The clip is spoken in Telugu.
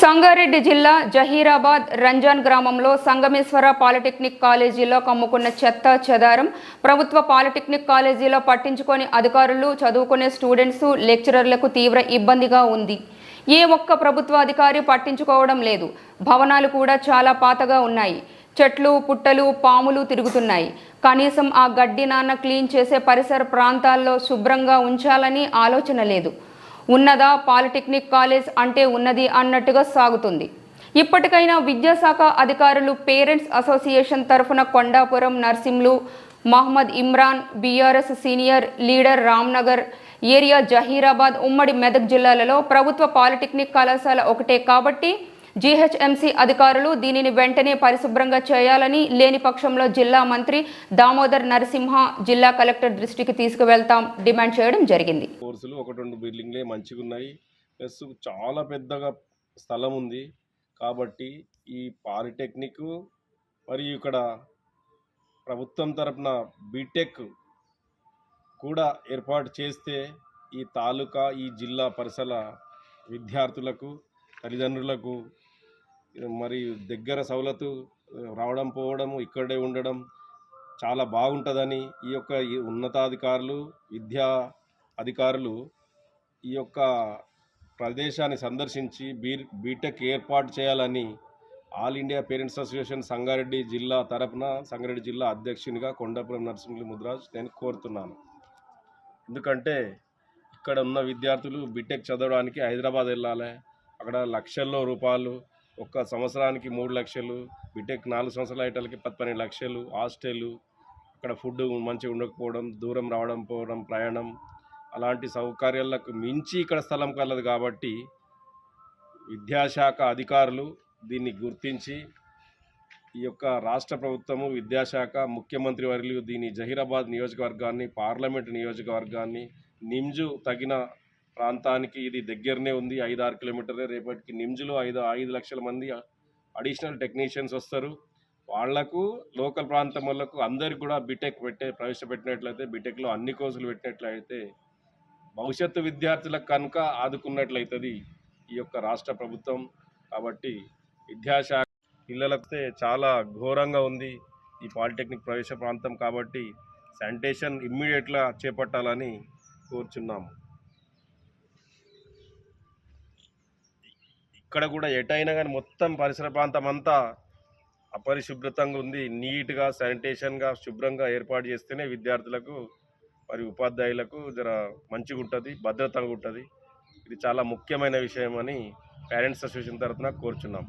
సంగారెడ్డి జిల్లా జహీరాబాద్ రంజాన్ గ్రామంలో సంగమేశ్వర పాలిటెక్నిక్ కాలేజీలో కమ్ముకున్న చెత్త చెదారం ప్రభుత్వ పాలిటెక్నిక్ కాలేజీలో పట్టించుకొని అధికారులు చదువుకునే స్టూడెంట్స్ లెక్చరర్లకు తీవ్ర ఇబ్బందిగా ఉంది. ఏ ఒక్క ప్రభుత్వ అధికారి పట్టించుకోవడం లేదు. భవనాలు కూడా చాలా పాతగా ఉన్నాయి. చెట్లు పుట్టలు పాములు తిరుగుతున్నాయి. కనీసం ఆ గడ్డి నాన్న క్లీన్ చేసే పరిసర ప్రాంతాల్లో శుభ్రంగా ఉంచాలని ఆలోచన లేదు. ఉన్నదా పాలిటెక్నిక్ కాలేజ్ అంటే ఉన్నది అన్నట్టుగా సాగుతుంది. ఇప్పటికైనా విద్యాశాఖ అధికారులు పేరెంట్స్ అసోసియేషన్ తరఫున Kondapuram Narsimlu Mohammed Imran BRS senior leader Ramnagar area Zaheerabad ఉమ్మడి మెదక్ జిల్లాలలో ప్రభుత్వ పాలిటెక్నిక్ కళాశాల ఒకటే కాబట్టి జీహెచ్ఎంసీ అధికారులు దీనిని వెంటనే పరిశుభ్రంగా చేయాలని లేని పక్షంలో జిల్లా మంత్రి దామోదర్ నరసింహ జిల్లా కలెక్టర్ దృష్టికి తీసుకువెళ్తాం డిమాండ్ చేయడం జరిగింది. కోర్సులు ఒకటి రెండు బిల్డింగ్లే మంచిగా ఉన్నాయి ప్లస్ చాలా పెద్దగా స్థలం ఉంది. కాబట్టి ఈ పాలిటెక్నిక్ మరియు ఇక్కడ ప్రభుత్వం తరపున బీటెక్ కూడా ఏర్పాటు చేస్తే ఈ తాలూకా ఈ జిల్లా పరిసర విద్యార్థులకు తల్లిదండ్రులకు మరి దగ్గర సవలతు రావడం పోవడం ఇక్కడే ఉండడం చాలా బాగుంటుందని ఈ యొక్క ఈ ఉన్నతాధికారులు విద్యా అధికారులు ఈ యొక్క ప్రదేశాన్ని సందర్శించి బీ బీటెక్ ఏర్పాటు చేయాలని all India parents association Sangareddy జిల్లా తరపున సంగారెడ్డి జిల్లా అధ్యక్షునిగా కొండాపురం నరసింహులు ముద్రాజ్ నేను కోరుతున్నాను. ఎందుకంటే ఇక్కడ ఉన్న విద్యార్థులు బీటెక్ చదవడానికి హైదరాబాద్ వెళ్ళాలి. అక్కడ లక్షల్లో రూపాయలు ఒక్క సంవత్సరానికి మూడు లక్షలు బీటెక్ నాలుగు సంవత్సరాల ఐటలకి పది పన్నెండు లక్షలు హాస్టల్ అక్కడ ఫుడ్ మంచిగా ఉండకపోవడం దూరం రావడం పోవడం ప్రయాణం అలాంటి సౌకర్యాలకు మించి ఇక్కడ స్థలం కలదు కాబట్టి విద్యాశాఖ అధికారులు దీన్ని గుర్తించి ఈ యొక్క రాష్ట్ర ప్రభుత్వము విద్యాశాఖ ముఖ్యమంత్రి వర్యులు దీని జహీరాబాద్ నియోజకవర్గాన్ని పార్లమెంట్ నియోజకవర్గాన్ని నిమ్జు తగిన ప్రాంతానికి ఇది దగ్గరనే ఉంది ఐదు ఆరు కిలోమీటర్లే. రేపటికి నిమ్జులో ఐదు ఐదు లక్షల మంది అడిషనల్ టెక్నీషియన్స్ వస్తారు. వాళ్ళకు లోకల్ ప్రాంతం వాళ్ళకు అందరికి కూడా బీటెక్ పెట్టే ప్రవేశపెట్టినట్లయితే బీటెక్లో అన్ని కోర్సులు పెట్టినట్లయితే భవిష్యత్తు విద్యార్థులకు కనుక ఆదుకున్నట్లయితుంది ఈ యొక్క రాష్ట్ర ప్రభుత్వం. కాబట్టి విద్యాశాఖ పిల్లలకే చాలా ఘోరంగా ఉంది ఈ పాలిటెక్నిక్ ప్రవేశ ప్రాంతం. కాబట్టి శానిటేషన్ ఇమ్మీడియట్గా చేపట్టాలని కోరుచున్నాము. ఇక్కడ కూడా ఎటైనా కానీ మొత్తం పరిసర ప్రాంతం అంతా అపరిశుభ్రతంగా ఉంది. నీట్గా శానిటేషన్గా శుభ్రంగా ఏర్పాటు చేస్తేనే విద్యార్థులకు మరి ఉపాధ్యాయులకు జర మంచిగా ఉంటుంది భద్రతగా ఉంటుంది. ఇది చాలా ముఖ్యమైన విషయం అని పేరెంట్స్ అసోసియేషన్ తరఫున కోరుచున్నాం.